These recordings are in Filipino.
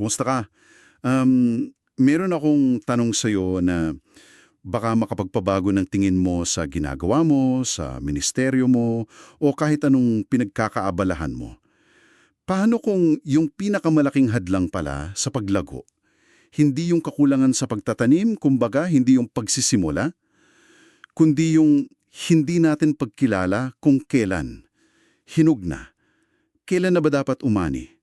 Kumusta ka? Um, meron akong tanong sa'yo na baka makapagpabago ng tingin mo sa ginagawa mo, sa ministeryo mo, o kahit anong pinagkakaabalahan mo. Paano kung yung pinakamalaking hadlang pala sa paglago? Hindi yung kakulangan sa pagtatanim, kumbaga hindi yung pagsisimula, kundi yung hindi natin pagkilala kung kailan. Hinug na. Kailan na ba dapat umani?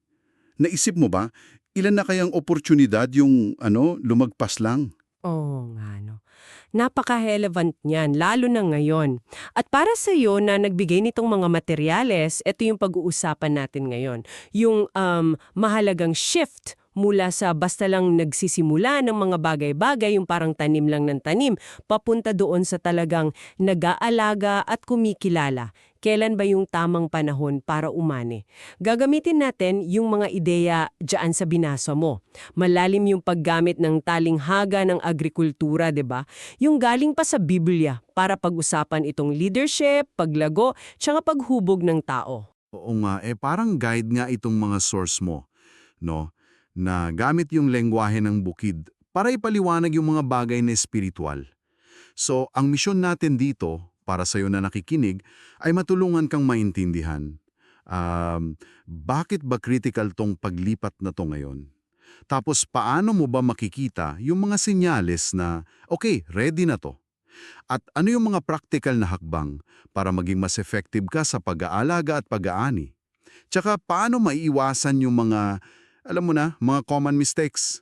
Naisip mo ba, ilan na kayang oportunidad yung ano, lumagpas lang? Oo nga, no. Napaka-relevant niyan, lalo na ngayon. At para sa iyo na nagbigay nitong mga materyales, ito yung pag-uusapan natin ngayon. Yung um, mahalagang shift mula sa basta lang nagsisimula ng mga bagay-bagay, yung parang tanim lang ng tanim, papunta doon sa talagang nag-aalaga at kumikilala. Kailan ba yung tamang panahon para umani? Gagamitin natin yung mga ideya dyan sa binasa mo. Malalim yung paggamit ng talinghaga ng agrikultura, ba? Yung galing pa sa Biblia para pag-usapan itong leadership, paglago, tsaka paghubog ng tao. Oo nga, eh parang guide nga itong mga source mo, no? Na gamit yung lengguwahe ng bukid para ipaliwanag yung mga bagay na espiritual. So, ang misyon natin dito, para sa'yo na nakikinig, ay matulungan kang maintindihan. Um, bakit ba critical tong paglipat na to ngayon? Tapos, paano mo ba makikita yung mga senyales na, okay, ready na to? At ano yung mga practical na hakbang para maging mas effective ka sa pag-aalaga at pag-aani? Tsaka paano maiiwasan yung mga, alam mo na, mga common mistakes?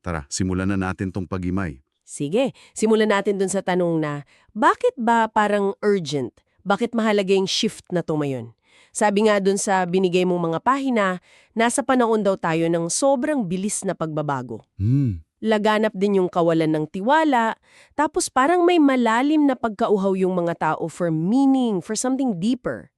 Tara, simulan na natin tong pagimay. Sige, simulan natin dun sa tanong na, bakit ba parang urgent? Bakit mahalaga yung shift na to ngayon? Sabi nga dun sa binigay mong mga pahina, nasa panahon daw tayo ng sobrang bilis na pagbabago. Hmm, Laganap din yung kawalan ng tiwala, tapos parang may malalim na pagkauhaw yung mga tao for meaning, for something deeper.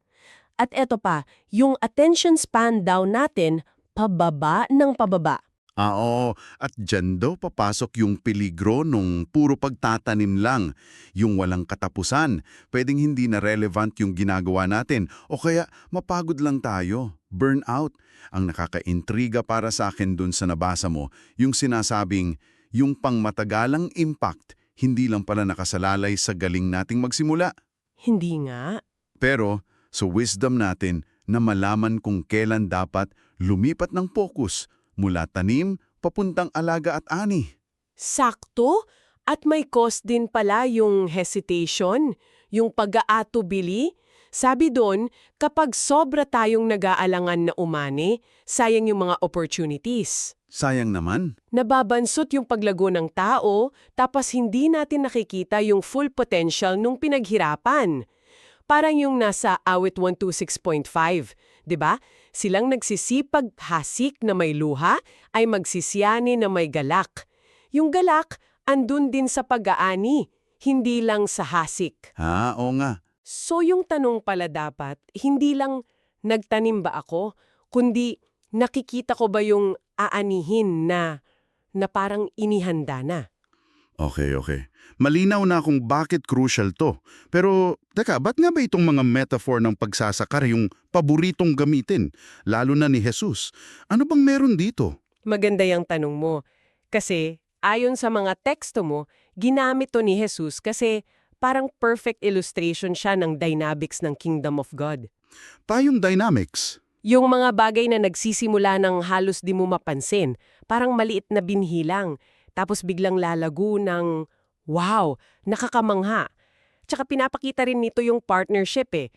At eto pa, yung attention span daw natin, pababa ng pababa. Ah, oo. At dyan daw papasok yung peligro nung puro pagtatanim lang, yung walang katapusan. Pwedeng hindi na relevant yung ginagawa natin o kaya mapagod lang tayo, burnout. Ang nakakaintriga para sa akin dun sa nabasa mo, yung sinasabing, yung pangmatagalang impact, hindi lang pala nakasalalay sa galing nating magsimula. Hindi nga. Pero sa wisdom natin na malaman kung kailan dapat lumipat ng focus mula tanim papuntang alaga at ani. Sakto? At may cost din pala yung hesitation, yung pag-aatubili. Sabi doon, kapag sobra tayong nag-aalangan na umani, sayang yung mga opportunities. Sayang naman. Nababansot yung paglago ng tao, tapos hindi natin nakikita yung full potential nung pinaghirapan. Parang yung nasa awit 126.5, 'di ba? Silang nagsisipag hasik na may luha ay magsisiyani na may galak. Yung galak andun din sa pag-aani, hindi lang sa hasik. Ha, oo nga. So yung tanong pala dapat, hindi lang nagtanim ba ako, kundi nakikita ko ba yung aanihin na na parang inihanda na. Okay, okay. Malinaw na kung bakit crucial to. Pero, teka, ba't nga ba itong mga metaphor ng pagsasakar yung paboritong gamitin, lalo na ni Jesus? Ano bang meron dito? Maganda yung tanong mo. Kasi, ayon sa mga teksto mo, ginamit to ni Jesus kasi parang perfect illustration siya ng dynamics ng Kingdom of God. Tayong dynamics. Yung mga bagay na nagsisimula ng halos di mo mapansin, parang maliit na binhi lang, tapos biglang lalago ng, wow, nakakamangha. Tsaka pinapakita rin nito yung partnership eh.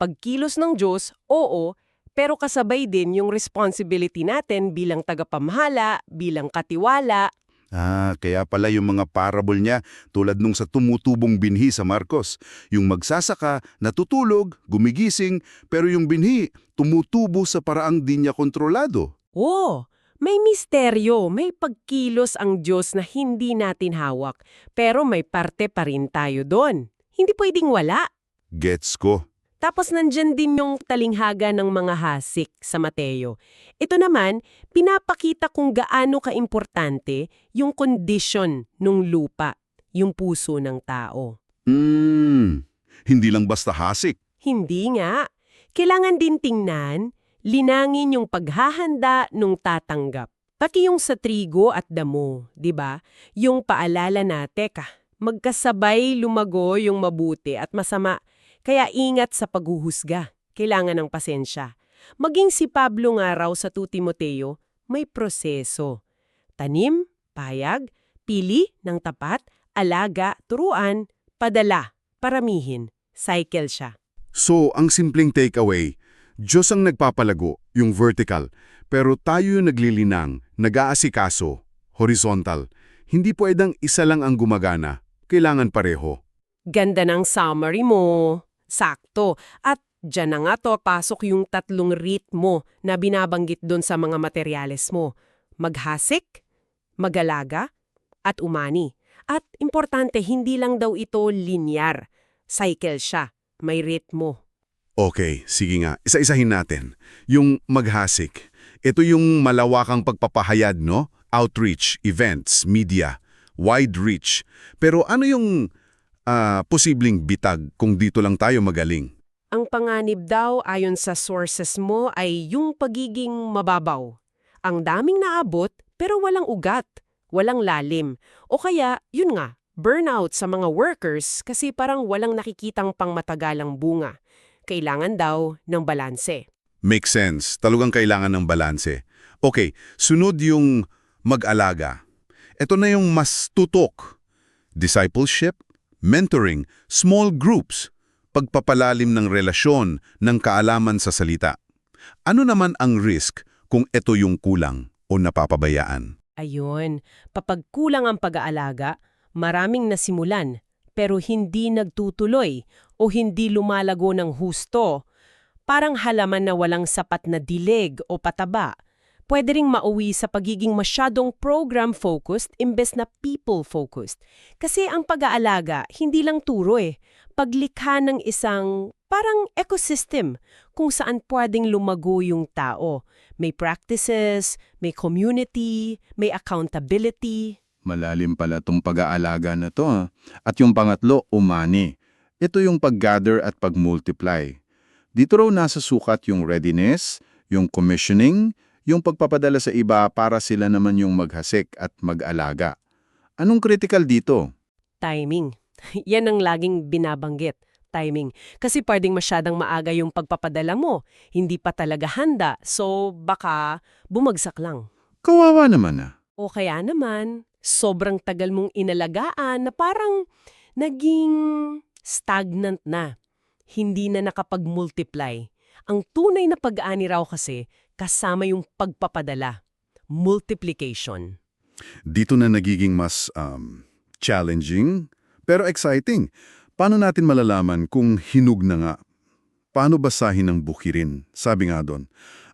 Pagkilos ng Diyos, oo, pero kasabay din yung responsibility natin bilang tagapamahala, bilang katiwala. Ah, kaya pala yung mga parable niya tulad nung sa tumutubong binhi sa Marcos. Yung magsasaka, natutulog, gumigising, pero yung binhi, tumutubo sa paraang di niya kontrolado. Oo, may misteryo, may pagkilos ang Diyos na hindi natin hawak, pero may parte pa rin tayo doon. Hindi pwedeng wala. Gets ko. Tapos nandyan din yung talinghaga ng mga hasik sa Mateo. Ito naman, pinapakita kung gaano kaimportante yung condition ng lupa, yung puso ng tao. Hmm, hindi lang basta hasik. Hindi nga. Kailangan din tingnan, linangin yung paghahanda nung tatanggap. Pati yung sa trigo at damo, 'di ba? Yung paalala na, teka, magkasabay lumago yung mabuti at masama. Kaya ingat sa paghuhusga. Kailangan ng pasensya. Maging si Pablo nga raw sa 2 Timoteo, may proseso. Tanim, payag, pili ng tapat, alaga, turuan, padala, paramihin. Cycle siya. So, ang simpleng takeaway, Diyos ang nagpapalago, yung vertical, pero tayo yung naglilinang, nag-aasikaso, horizontal. Hindi pwedeng isa lang ang gumagana, kailangan pareho. Ganda ng summary mo. Sakto. At dyan na nga to, pasok yung tatlong ritmo na binabanggit doon sa mga materyales mo. Maghasik, magalaga, at umani. At importante, hindi lang daw ito linear. Cycle siya. May ritmo. Okay, sige nga, isa-isahin natin. Yung maghasik, ito yung malawakang pagpapahayad, no? Outreach, events, media, wide reach. Pero ano yung ah, posibleng bitag kung dito lang tayo magaling? Ang panganib daw ayon sa sources mo ay yung pagiging mababaw. Ang daming naabot pero walang ugat, walang lalim. O kaya, yun nga, burnout sa mga workers kasi parang walang nakikitang pangmatagalang bunga. Kailangan daw ng balanse. Makes sense. Talagang kailangan ng balanse. Okay, sunod yung mag-alaga. Ito na yung mas tutok. Discipleship, mentoring, small groups, pagpapalalim ng relasyon, ng kaalaman sa salita. Ano naman ang risk kung ito yung kulang o napapabayaan? Ayun, papagkulang ang pag-aalaga, maraming nasimulan, pero hindi nagtutuloy o hindi lumalago ng husto. Parang halaman na walang sapat na dilig o pataba. Pwede ring mauwi sa pagiging masyadong program-focused imbes na people-focused. Kasi ang pag-aalaga, hindi lang turo eh. Paglikha ng isang parang ecosystem kung saan pwedeng lumago yung tao. May practices, may community, may accountability. Malalim pala tong pag-aalaga na to. ha? At yung pangatlo, umani. Ito yung pag-gather at pag-multiply. Dito raw nasa sukat yung readiness, yung commissioning, yung pagpapadala sa iba para sila naman yung maghasik at mag-alaga. Anong critical dito? Timing. Yan ang laging binabanggit. Timing. Kasi pwedeng masyadang maaga yung pagpapadala mo. Hindi pa talaga handa. So, baka bumagsak lang. Kawawa naman ah. O kaya naman, sobrang tagal mong inalagaan na parang naging stagnant na. Hindi na nakapag-multiply. Ang tunay na pag-aani raw kasi kasama yung pagpapadala. Multiplication. Dito na nagiging mas um, challenging, pero exciting. Paano natin malalaman kung hinug na nga? Paano basahin ng bukirin? Sabi nga doon.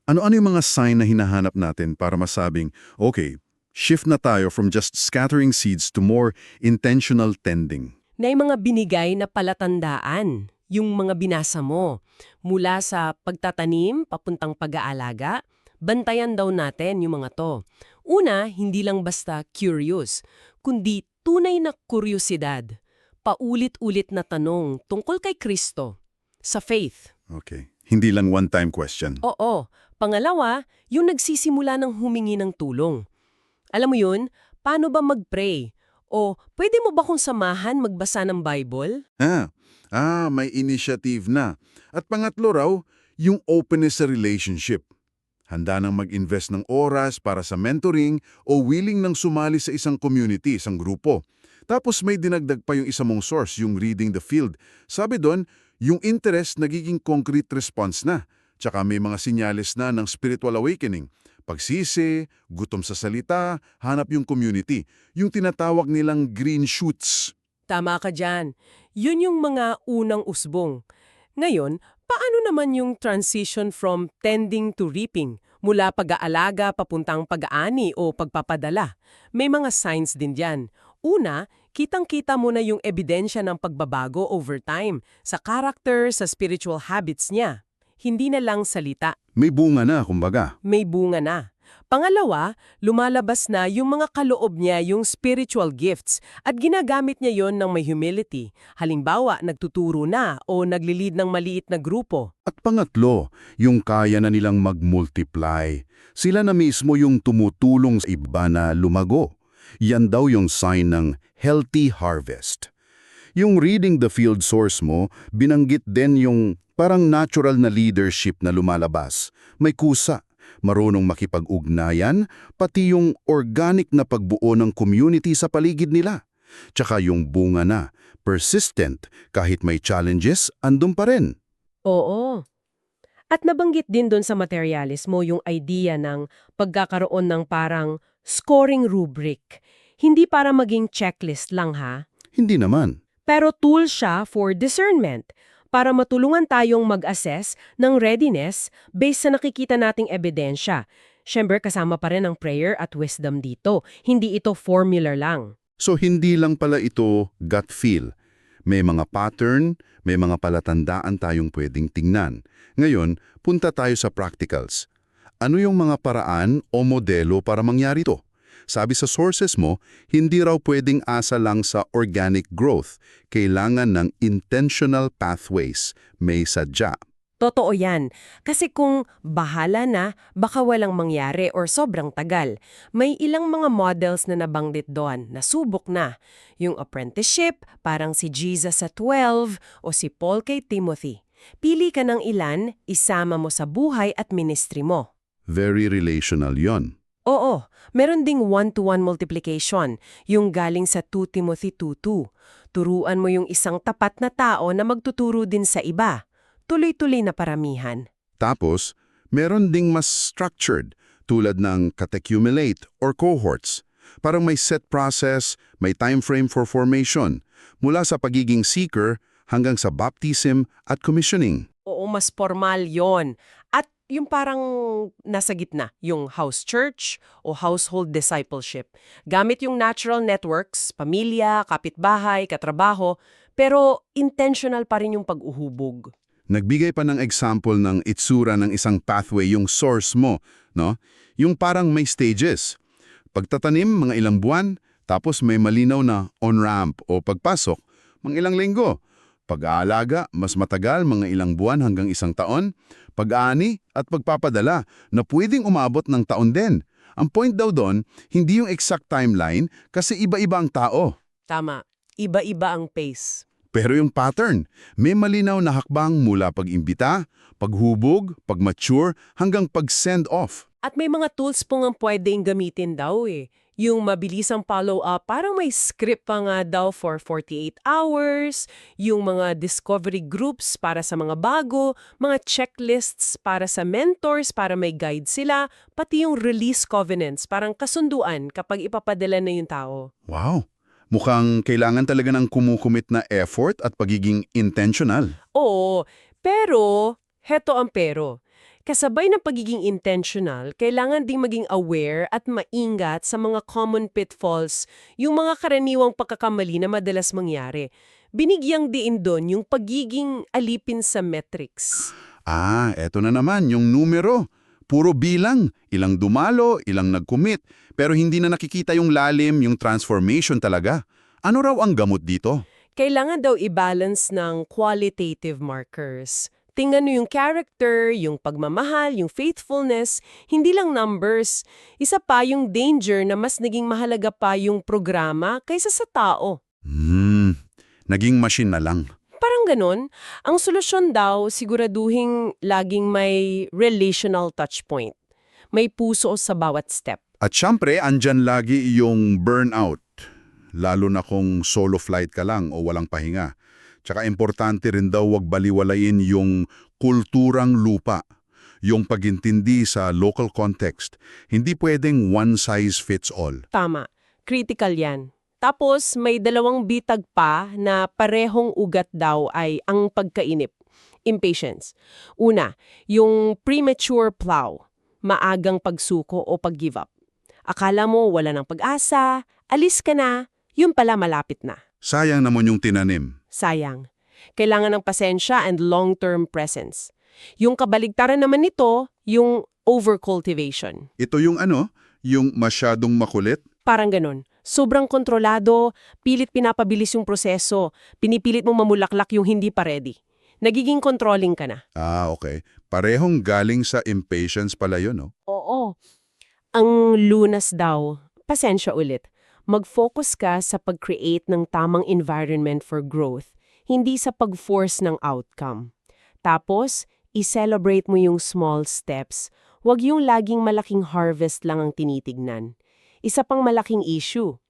Ano-ano yung mga sign na hinahanap natin para masabing, okay, shift na tayo from just scattering seeds to more intentional tending. na yung mga binigay na palatandaan, yung mga binasa mo. Mula sa pagtatanim, papuntang pag-aalaga, bantayan daw natin yung mga to. Una, hindi lang basta curious, kundi tunay na kuryosidad. Paulit-ulit na tanong tungkol kay Kristo, sa faith. Okay. Hindi lang one-time question. Oo. Pangalawa, yung nagsisimula ng humingi ng tulong. Alam mo yun, paano ba mag-pray? O pwede mo ba kung samahan magbasa ng Bible? Ah, ah, may initiative na. At pangatlo raw, yung openness sa relationship. Handa nang mag-invest ng oras para sa mentoring o willing nang sumali sa isang community, isang grupo. Tapos may dinagdag pa yung isa mong source, yung reading the field. Sabi doon, yung interest nagiging concrete response na. Tsaka may mga sinyales na ng spiritual awakening. Pagsisi, gutom sa salita, hanap yung community. Yung tinatawag nilang green shoots. Tama ka dyan. Yun yung mga unang usbong. Ngayon, paano naman yung transition from tending to reaping? Mula pag-aalaga papuntang pag-aani o pagpapadala. May mga signs din dyan. Una, kitang-kita mo na yung ebidensya ng pagbabago over time sa character, sa spiritual habits niya. Hindi na lang salita, May bunga na, kumbaga. may bunga na. Pangalawa, lumalabas na yung mga kaloob niya, yung spiritual gifts, at ginagamit niya yon ng may humility. Halimbawa, nagtuturo na o naglilid ng maliit na grupo. At pangatlo, yung kaya na nilang mag-multiply. Sila na mismo yung tumutulong sa iba na lumago. Yan daw yung sign ng healthy harvest. Yung reading the field source mo, binanggit din yung parang natural na leadership na lumalabas. May kusa, marunong makipag-ugnayan, pati yung organic na pagbuo ng community sa paligid nila. Tsaka yung bunga na, persistent, kahit may challenges, andun pa rin. Oo. At nabanggit din doon sa materialis mo yung idea ng pagkakaroon ng parang scoring rubric. Hindi para maging checklist lang ha, Hindi naman. Pero tool siya for discernment para matulungan tayong mag-assess ng readiness based sa nakikita nating ebidensya. Siyempre, kasama pa rin ang prayer at wisdom dito. Hindi ito formula lang. So hindi lang pala ito gut feel. May mga pattern, may mga palatandaan tayong pwedeng tingnan. Ngayon, punta tayo sa practicals. Ano yung mga paraan o modelo para mangyari to? Sabi sa sources mo, hindi raw pwedeng asa lang sa organic growth. Kailangan ng intentional pathways. May sadya. Totoo yan. Kasi kung bahala na, baka walang mangyari or sobrang tagal. May ilang mga models na nabanggit doon, nasubok na. Yung apprenticeship, parang si Jesus sa 12 o si Paul kay Timothy. Pili ka ng ilan, isama mo sa buhay at ministry mo. Very relational yon. Oo, meron ding one-to-one multiplication, yung galing sa 2 Timothy 2.2. Turuan mo yung isang tapat na tao na magtuturo din sa iba. Tuloy-tuloy na paramihan. Tapos, meron ding mas structured tulad ng catecumulate or cohorts. Parang may set process, may time frame for formation, mula sa pagiging seeker hanggang sa baptism at commissioning. Oo, mas formal yon. Yung parang nasa gitna, yung house church o household discipleship. Gamit yung natural networks, pamilya, kapitbahay, katrabaho, pero intentional pa rin yung pag-uhubog. Nagbigay pa ng example ng itsura ng isang pathway yung source mo, no? Yung parang may stages. Pagtatanim, mga ilang buwan, tapos may malinaw na on-ramp o pagpasok, mga ilang linggo. Pag-aalaga, mas matagal, mga ilang buwan hanggang isang taon. Pag-aani at pagpapadala na pwedeng umabot ng taon din. Ang point daw doon, hindi yung exact timeline kasi iba-iba ang tao. Tama, iba-iba ang pace. Pero yung pattern, may malinaw na hakbang mula pag-imbita, paghubog, pag-mature, hanggang pag-send off. At may mga tools po nga pwedeng gamitin daw eh. Yung mabilisang follow-up, parang may script pa nga daw for 48 hours, yung mga discovery groups para sa mga bago, mga checklists para sa mentors para may guide sila, pati yung release covenants, parang kasunduan kapag ipapadala na yung tao. Wow! Mukhang kailangan talaga ng kumukumit na effort at pagiging intentional. Oo, pero, heto ang pero. Kasabay ng pagiging intentional, kailangan ding maging aware at maingat sa mga common pitfalls, yung mga karaniwang pagkakamali na madalas mangyari. Binigyang diin doon yung pagiging alipin sa metrics. Ah, eto na naman, yung numero. Puro bilang, ilang dumalo, ilang nag-commit, pero hindi na nakikita yung lalim, yung transformation talaga. Ano raw ang gamot dito? Kailangan daw i-balance ng qualitative markers. Tingnan mo yung character, yung pagmamahal, yung faithfulness, hindi lang numbers. Isa pa yung danger na mas naging mahalaga pa yung programa kaysa sa tao. Hmm, naging machine na lang. Parang ganon. Ang solusyon daw, siguraduhing laging may relational touchpoint. May puso sa bawat step. At syempre, andyan lagi yung burnout. Lalo na kung solo flight ka lang o walang pahinga. Tsaka importante rin daw wag baliwalayin yung kulturang lupa. Yung pagintindi sa local context. Hindi pwedeng one size fits all. Tama. Critical yan. Tapos, may dalawang bitag pa na parehong ugat daw ay ang pagkainip. Impatience. Una, yung premature plow. Maagang pagsuko o pag-give up. Akala mo wala ng pag-asa, alis ka na, yun pala malapit na. Sayang naman yung tinanim. Sayang. Kailangan ng pasensya and long-term presence. Yung kabaligtaran naman nito, yung overcultivation. Ito yung ano, yung masyadong makulit? Parang ganon. Sobrang kontrolado, pilit pinapabilis yung proseso, pinipilit mo mamulaklak yung hindi pa ready. Nagiging controlling ka na. Ah, okay. Parehong galing sa impatience pala yun, no? Oo. Ang lunas daw, pasensya ulit, mag-focus ka sa pag-create ng tamang environment for growth, hindi sa pag-force ng outcome. Tapos, i-celebrate mo yung small steps. Huwag yung laging malaking harvest lang ang tinitignan. Isa pang malaking issue,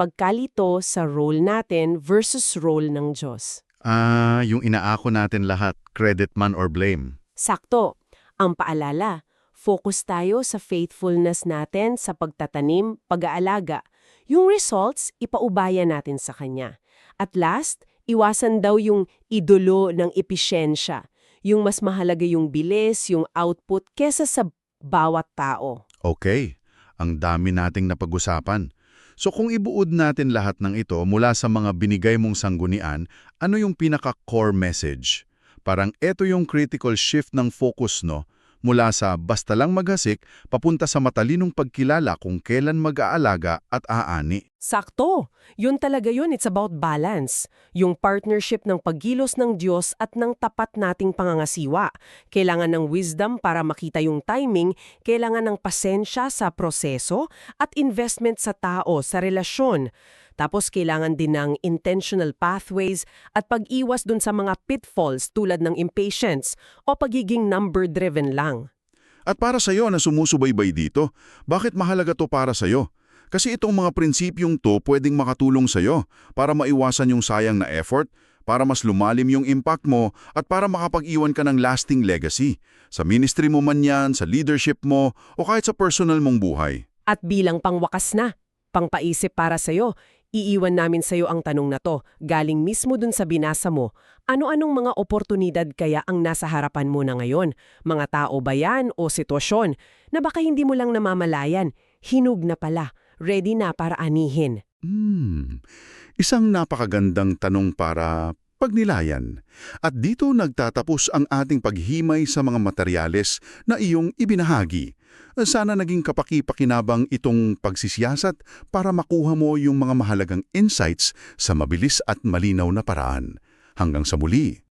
pagkalito sa role natin versus role ng Diyos. Ah, yung inaako natin lahat, credit man or blame. Sakto. Ang paalala, focus tayo sa faithfulness natin sa pagtatanim, pag-aalaga. Yung results, ipaubaya natin sa Kanya. At last, iwasan daw yung idolo ng episyensya. Yung mas mahalaga yung bilis, yung output, kesa sa bawat tao. Okay, ang dami nating napag-usapan. So kung ibuod natin lahat ng ito mula sa mga binigay mong sanggunian, ano yung pinaka-core message? Parang eto yung critical shift ng focus, no? Mula sa basta lang maghasik, papunta sa matalinong pagkilala kung kailan mag-aalaga at aani. Sakto! Yun talaga yun, it's about balance. Yung partnership ng paggilos ng Diyos at ng tapat nating pangangasiwa. Kailangan ng wisdom para makita yung timing, kailangan ng pasensya sa proseso, at investment sa tao, sa relasyon. Tapos kailangan din ng intentional pathways at pag-iwas dun sa mga pitfalls tulad ng impatience o pagiging number-driven lang. At para sa'yo na sumusubaybay dito, bakit mahalaga to para sa'yo? Kasi itong mga prinsipyong to pwedeng makatulong sa'yo para maiwasan yung sayang na effort, para mas lumalim yung impact mo, at para makapag-iwan ka ng lasting legacy. Sa ministry mo man yan, sa leadership mo, o kahit sa personal mong buhay. At bilang pangwakas na, pangpaisip para sa'yo, iiwan namin sa'yo ang tanong na to, galing mismo dun sa binasa mo, ano-anong mga oportunidad kaya ang nasa harapan mo na ngayon? Mga tao ba yan o sitwasyon? Na baka hindi mo lang namamalayan, hinug na pala, ready na para anihin. Hmm, isang napakagandang tanong para pagnilayan. At dito nagtatapos ang ating paghimay sa mga materyales na iyong ibinahagi. Sana naging kapaki-pakinabang itong pagsisiyasat para makuha mo yung mga mahalagang insights sa mabilis at malinaw na paraan. Hanggang sa muli.